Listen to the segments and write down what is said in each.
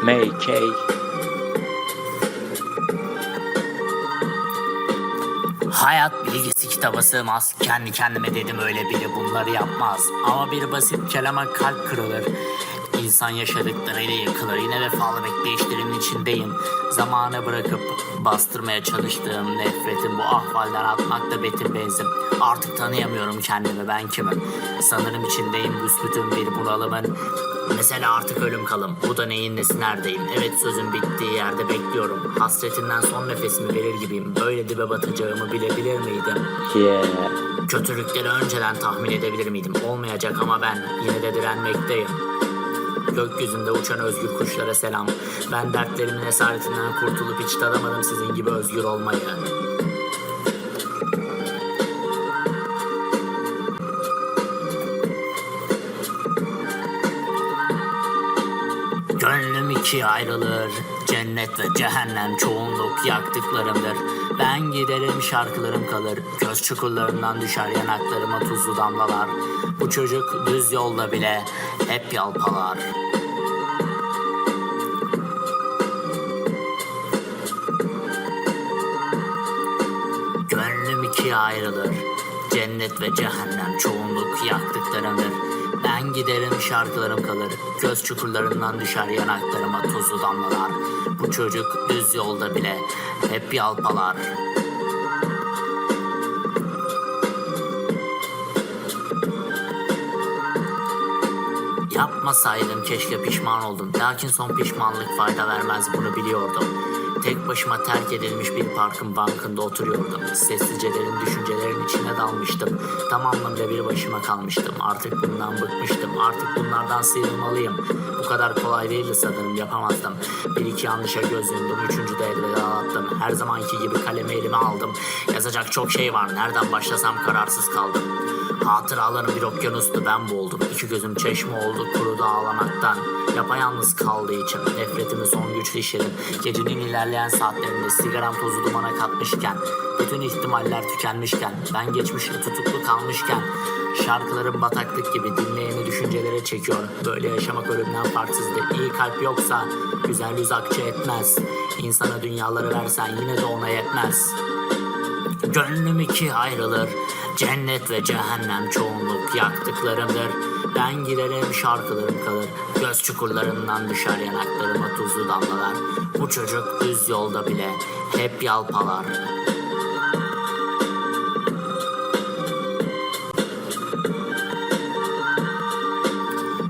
Kay. Hayat bilgisi kitaba sığmaz. Kendi kendime dedim öyle biri bunları yapmaz. Ama bir basit kelime kalp kırılır. İnsan yaşadıklarıyla yıkılır. Yine vefalı bekleyişlerin içindeyim. Zamanı bırakıp bastırmaya çalıştığım nefretin bu ahvalden atmak da betim benzim. Artık tanıyamıyorum kendimi ben kimim. Sanırım içindeyim büsbütün bir bunalımın. Mesela artık ölüm kalım. Bu da neyin nesi neredeyim? Evet sözün bittiği yerde bekliyorum. Hasretinden son nefesimi verir gibiyim. Böyle dibe batacağımı bilebilir miydim? Yeah. Kötülükleri önceden tahmin edebilir miydim? Olmayacak ama ben yine de direnmekteyim. Gökyüzünde uçan özgür kuşlara selam. Ben dertlerimin esaretinden kurtulup hiç tadamadım sizin gibi özgür olmayı. İkiye ayrılır. Cennet ve cehennem çoğunluk yaktıklarımdır. Ben giderim şarkılarım kalır. Göz çukurlarından düşer yanaklarıma tuzlu damlalar. Bu çocuk düz yolda bile hep yalpalar. Gönlüm ikiye ayrılır. Cennet ve cehennem çoğunluk yaktıklarımdır Ben giderim şarkılarım kalır. Göz çukurlarından düşer yanaklarıma tuzlu damlalar. Bu çocuk düz yolda bile hep yalpalar Yapmasaydım keşke pişman oldum. Lakin son pişmanlık fayda vermez bunu biliyordum. Tek başıma terk edilmiş bir parkın bankında oturuyordum. Sessizce derin düşüncelerin içine dalmıştım. Tam anlamıyla bir başıma kalmıştım. Artık bundan bıkmıştım. Artık bunlardan sıyrılmalıyım. Bu kadar kolay değildi sanırım yapamazdım. Bir iki yanlışa göz yumdum. Üçüncü de elveda attım. Her zamanki gibi kalemi elime aldım. Yazacak çok şey var. Nereden başlasam kararsız kaldım. Hatıraların bir okyanustu ben boğuldum. İki gözüm çeşme oldu kurudu ağlamaktan. Yapayalnız kaldığı için nefretimi son güçlü işledim. Gecenin ilerleyen saatlerinde sigaram tozu dumana katmışken, bütün ihtimaller tükenmişken, ben geçmişte tutuklu kalmışken, şarkılarım bataklık gibi dinleyeni düşüncelere çekiyor. Böyle yaşamak ölümden farksızdı. İyi kalp yoksa güzel yüz akçe etmez. İnsana dünyaları versen yine de ona yetmez. Gönlüm iki ayrılır. Cennet ve cehennem çoğunluk yaktıklarımdır. Ben giderim şarkılarım kalır. Göz çukurlarından düşer yanaklarıma tuzlu damlalar. Bu çocuk düz yolda bile hep yalpalar.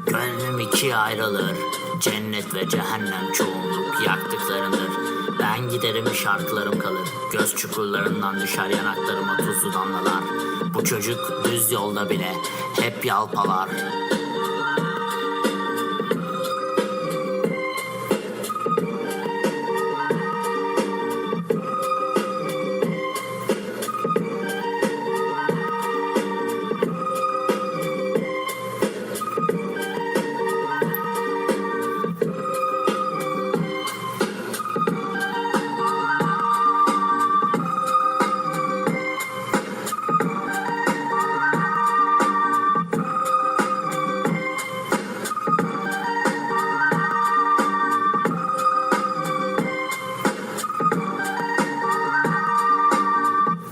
Gönlüm ikiye ayrılır. Cennet ve cehennem çoğunluk yaktıklarındır Ben giderim şarkılarım kalır. Göz çukurlarından düşer yanaklarıma tuzlu damlalar. Bu çocuk düz yolda bile hep yalpalar